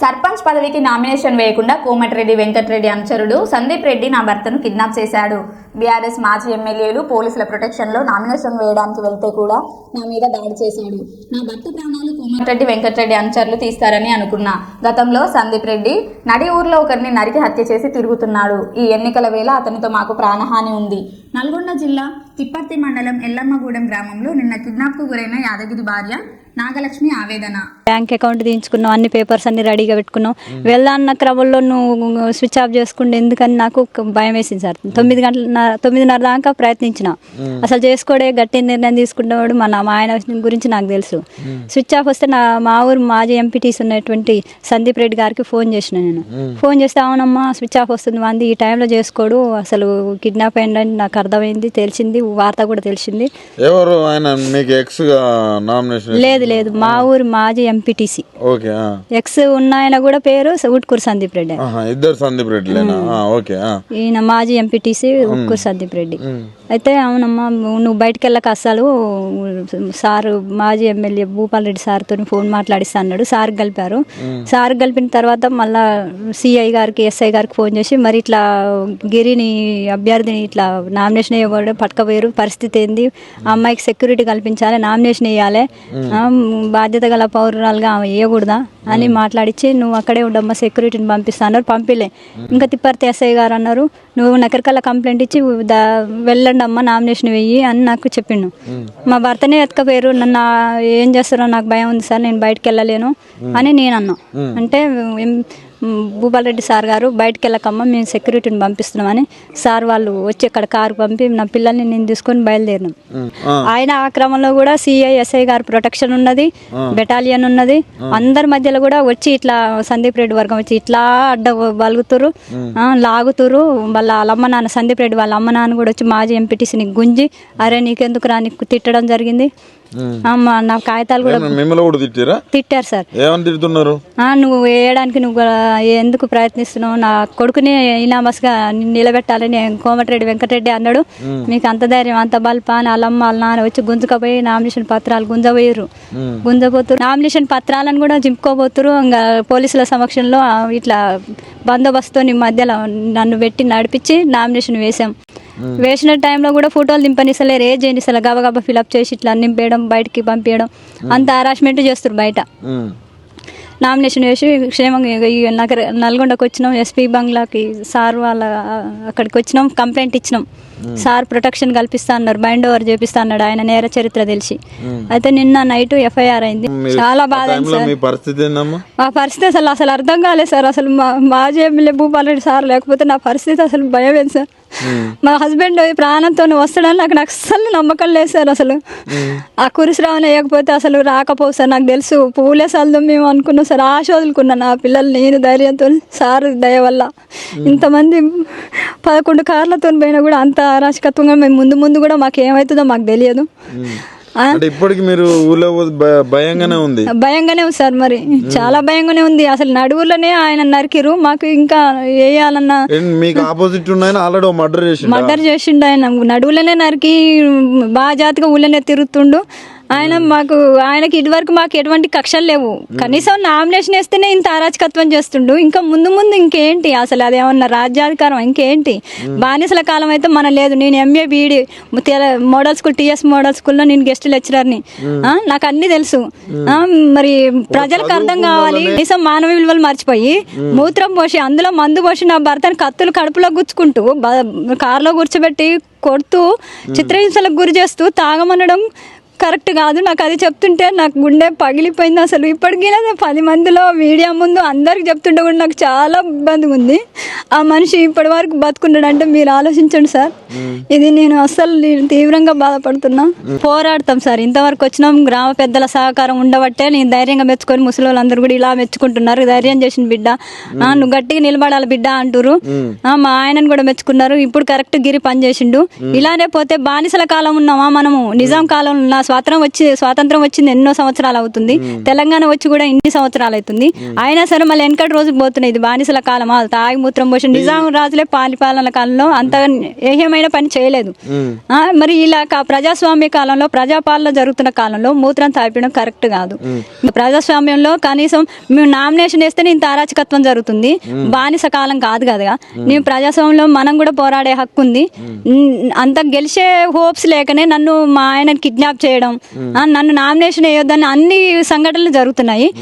సర్పంచ్ పదవికి నామినేషన్ వేయకుండా కోమటిరెడ్డి వెంకటరెడ్డి అనుచరుడు సందీప్ రెడ్డి నా భర్తను కిడ్నాప్ చేశాడు. బీఆర్ఎస్ మాజీ ఎమ్మెల్యేలు పోలీసుల ప్రొటెక్షన్లో నామినేషన్ వేయడానికి వెళ్తే కూడా నా మీద దాడి చేశాడు. నా భర్త ప్రాణాలు కోమటిరెడ్డి వెంకటరెడ్డి అనుచరులు తీస్తారని అనుకున్నా. గతంలో సందీప్ రెడ్డి నడి ఊర్లో ఒకరిని నరికి హత్య చేసి తిరుగుతున్నాడు. ఈ ఎన్నికల వేళ అతనితో మాకు ప్రాణహాని ఉంది. నల్గొండ జిల్లా తిప్పర్తి మండలం ఎల్లమ్మగూడెం గ్రామంలో నిన్న కిడ్నాప్కు గురైన యాదగిరి భార్య నాగలక్ష్మి ఆవేదన. బ్యాంక్ అకౌంట్ తీయించుకున్నాం అన్ని పేపర్స్ అన్ని రెడీగా పెట్టుకున్నాం వెళ్దాన్న క్రమంలో నువ్వు స్విచ్ ఆఫ్ చేసుకుంటే ఎందుకని నాకు భయం వేసింది సార్. తొమ్మిది గంటల తొమ్మిదిన్నర దాకా ప్రయత్నించిన. అసలు చేసుకోడే గట్టి నిర్ణయం తీసుకునేవాడు మన మా ఆయన గురించి నాకు తెలుసు. స్విచ్ ఆఫ్ వస్తే నా మా ఊరు మాజీ ఎంపీటీస్ ఉన్నటువంటి సందీప్ రెడ్డి గారికి ఫోన్ చేసిన నేను. ఫోన్ చేస్తే అవునమ్మా స్విచ్ ఆఫ్ వస్తుంది మంది ఈ టైంలో చేసుకోడు. అసలు కిడ్నాప్ అయిందని నాకు అర్థమైంది తెలిసింది వార్త కూడా తెలిసింది. ఎవరు ఆయన? మీకు ఎక్స్గా నామినేషన్ లేదు లేదు. మా ఊరు మాజీ ఎంపీటీసీ ఓకే. ఎక్స్ ఉన్న ఆయన కూడా పేరు ఉట్కూరు సందీప్ రెడ్డి. ఇద్దరు సందీప్ ఆ. ఈయన మాజీ ఎంపీటీసీ ఉట్కూరు సందీప్ రెడ్డి. అయితే అవునమ్మా నువ్వు బయటికి వెళ్ళక అసలు సారు మాజీ ఎమ్మెల్యే భూపాల్ రెడ్డి సార్తో ఫోన్ మాట్లాడిస్తా అన్నాడు. సార్ కలిపారు. సార్ కలిపిన తర్వాత మళ్ళా సిఐ గారికి ఎస్ఐ గారికి ఫోన్ చేసి మరి ఇట్లా గిరిని అభ్యర్థిని ఇట్లా నామినేషన్ వేయకూడదు పట్టుకపోయారు పరిస్థితి ఏంది? ఆ అమ్మాయికి సెక్యూరిటీ కల్పించాలి నామినేషన్ వేయాలి బాధ్యత గల పౌరురాలుగా ఆమె వేయకూడదా అని మాట్లాడిచ్చి నువ్వు అక్కడే ఉండమ్మా సెక్యూరిటీని పంపిస్తా అన్నారు. పంపిలే. ఇంకా తిప్పర్తి ఎస్ఐ గారు అన్నారు నువ్వు నకరికల్లా కంప్లైంట్ ఇచ్చి దా వెళ్ళండి అమ్మ నామినేషన్ వెయ్యి అని నాకు చెప్పిండు. మా భర్తనే ఎత్తుకపోయారు. నన్ను ఏం చేస్తారో నాకు భయం ఉంది సార్ నేను బయటకు వెళ్ళలేను అని నేను అన్నా. అంటే ఏం- భూపాల్ రెడ్డి సార్ గారు బయటకు వెళ్ళకమ్మ మేము సెక్యూరిటీని పంపిస్తున్నామని సార్ వాళ్ళు వచ్చి అక్కడ కారు పంపి నా పిల్లల్ని నేను తీసుకొని బయలుదేరినాం. ఆయన ఆ క్రమంలో కూడా సిఐ ఎస్ఐ గారు ప్రొటెక్షన్ ఉన్నది బెటాలియన్ ఉన్నది. అందరి మధ్యలో కూడా వచ్చి ఇట్లా సందీప్ రెడ్డి వర్గం వచ్చి ఇట్లా అడ్డ వలుగుతురు ఆ, లాగుతురు వాళ్ళ వాళ్ళ అమ్మ నాన్న సందీప్ రెడ్డి వాళ్ళ అమ్మ నాన్న కూడా వచ్చి మాజీ ఎంపీటీసీని గుంజి అరే నీకెందుకు రా నీకు తిట్టడం జరిగింది? ఆ, మా నా కాగితాలు కూడా ఏమన్నా మిమ్మల్ని కూడా తిట్టిరా? తిట్టారు సార్. ఏమని తిడుతున్నారు? ఆ, నువ్వు వేయడానికి నువ్వు ఎందుకు ప్రయత్నిస్తున్నావు? నా కొడుకుని ఇనామస్గా నిలబెట్టాలని కోమటిరెడ్డి వెంకటరెడ్డి అన్నాడు. మీకు అంత ధైర్యం అంత బల్ప? వాళ్ళమ్మ వాళ్ళ నాన్న వచ్చి గుంజుకపోయి నామినేషన్ పత్రాలు గుంజబోయారు గుంజబోతురు నామినేషన్ పత్రాలను కూడా జింపుకోబోతురు ఇంకా పోలీసుల సమక్షంలో ఇట్లా బందోబస్తుతో నీ మధ్యలో నన్ను పెట్టి నడిపించి నామినేషన్ వేసాం వేసిన టైంలో కూడా ఫోటోలు దింపనిస్తలేరు ఏ చేయనిస్తలే గబగబా ఫిలప్ చేసి ఇట్లా నింపేయడం బయటికి పంపించడం అంత హరాస్మెంట్ చేస్తారు బయట. నామినేషన్ వేసి క్షేమంగా నగర నల్గొండకు వచ్చినాం ఎస్పీ బంగ్లాకి సార్ వాళ్ళ అక్కడికి వచ్చినాం కంప్లైంట్ ఇచ్చినాం. సార్ ప్రొటెక్షన్ కల్పిస్తా అన్నారు బైండ్ ఓవర్ చేపిస్తా అన్నాడు ఆయన నేర చరిత్ర తెలిసి. అయితే నిన్న నైట్ ఎఫ్ఐఆర్ అయింది. చాలా బాధ మీ పరిస్థితి అసలు అసలు అర్థం కాలేదు సార్. అసలు మా మాజీ ఎమ్మెల్యే భూపాలరెడ్డి సార్ లేకపోతే నా పరిస్థితి అసలు భయం సార్. మా హస్బెండ్ ప్రాణంతో వస్తాడని నాకు నాకు అస్సలు నమ్మకం లేదు సార్ అసలు. ఆ కురిసిరావని వేయకపోతే అసలు రాకపోవు సార్. నాకు తెలుసు పూలే సల్దాం మేము అనుకున్నాం సార్. ఆశ వదులుకున్నా నా పిల్లలు నేను ధైర్యంతో సార్ దయ వల్ల. ఇంతమంది పదకొండు కార్లతో పోయినా కూడా అంత అరాచకత్వంగా మేము ముందు ముందు కూడా మాకు ఏమవుతుందో మాకు తెలియదు. ఆ? అంటే ఇప్పటికి మీరు ఊళ్ళో భయంగానే ఉంది. భయంగానే ఉంది సార్ మరి. చాలా భయంగానే ఉంది. అసలు నడువులోనే ఆయన నరికిరు మాకు ఇంకా వేయాలన్న మీకు ఆపోజిట్ ఉన్నాయని ఆల్రెడీ మర్డర్ చేసి మర్డర్ చేసిండు ఆయన. నడువులనే నరికి బాగా జాతిగా ఊళ్ళనే తిరుగుతుండు. ఆయన మాకు ఆయనకి ఇదివరకు మాకు ఎటువంటి కక్షలు లేవు. కనీసం నామినేషన్ వేస్తేనే ఇంత అరాచకత్వం చేస్తుండు. ఇంకా ముందు ముందు ఇంకేంటి? అసలు అదేమన్నా రాజ్యాధికారం ఇంకేంటి? బానిసల కాలం అయితే మన లేదు. నేను MA BEd model school TS model స్కూల్లో నేను గెస్ట్ లెక్చరర్ని నాకు అన్ని తెలుసు. మరి ప్రజలకు అర్థం కావాలి. కనీసం మానవ విలువలు మర్చిపోయి మూత్రం పోసి అందులో మందు పోసి నా భర్తని కత్తులు కడుపులో గుచ్చుకుంటూ కారులో కూర్చోబెట్టి కొడుతూ చిత్రహింసలకు గురి చేస్తూ తాగమనడం కరెక్ట్ కాదు. నాకు అది చెప్తుంటే నాకు గుండె పగిలిపోయింది అసలు. ఇప్పటికీ పది మందిలో మీడియా ముందు అందరికి చెప్తుంటే కూడా నాకు చాలా ఇబ్బందిగా ఉంది. ఆ మనిషి ఇప్పటి వరకు బతుకున్నాడంటే మీరు ఆలోచించండి సార్. ఇది నేను అస్సలు నేను తీవ్రంగా బాధపడుతున్నా. పోరాడతాం సార్. ఇంతవరకు వచ్చినాం. గ్రామ పెద్దల సహకారం ఉండబట్టే నేను ధైర్యంగా మెచ్చుకొని ముసలి వాళ్ళందరూ కూడా ఇలా మెచ్చుకుంటున్నారు. ధైర్యం చేసిన బిడ్డ. నువ్వు గట్టిగా నిలబడాలి బిడ్డ అంటారు ఆ, మా ఆయనను కూడా మెచ్చుకున్నారు. ఇప్పుడు కరెక్ట్ గిరి పని చేసిండు ఇలానే పోతే బానిసల కాలం ఉన్నామా మనము? నిజాం కాలం నా స్వాతంత్రం వచ్చి స్వాతంత్రం వచ్చింది ఎన్నో సంవత్సరాలు అవుతుంది. తెలంగాణ వచ్చి కూడా ఇన్ని సంవత్సరాలు అవుతుంది. అయినా సరే మళ్ళీ వెనకటి రోజులు పోతున్నాయి. ఇది బానిసల కాలం తాగి మూత్రం పోసి నిజాం రాజులే పాలిపాలన కాలంలో అంత ఏహమైన పని చేయలేదు. మరి ఇలా కా- ప్రజాస్వామ్య కాలంలో ప్రజాపాలన జరుగుతున్న కాలంలో మూత్రం తాపడం కరెక్ట్ కాదు. ప్రజాస్వామ్యంలో కనీసం మేము నామినేషన్ వేస్తేనే ఇంత అరాచకత్వం జరుగుతుంది. బానిస కాలం కాదు కదా నేను ప్రజాస్వామ్యంలో మనం కూడా పోరాడే హక్కు ఉంది. అంత గెలిచే హోప్స్ లేకనే నన్ను మా ఆయన కిడ్నాప్ చేయడం ఆ, నన్ను నామినేషన్ వేయొద్దని అన్ని సంఘటనలు జరుగుతున్నాయి.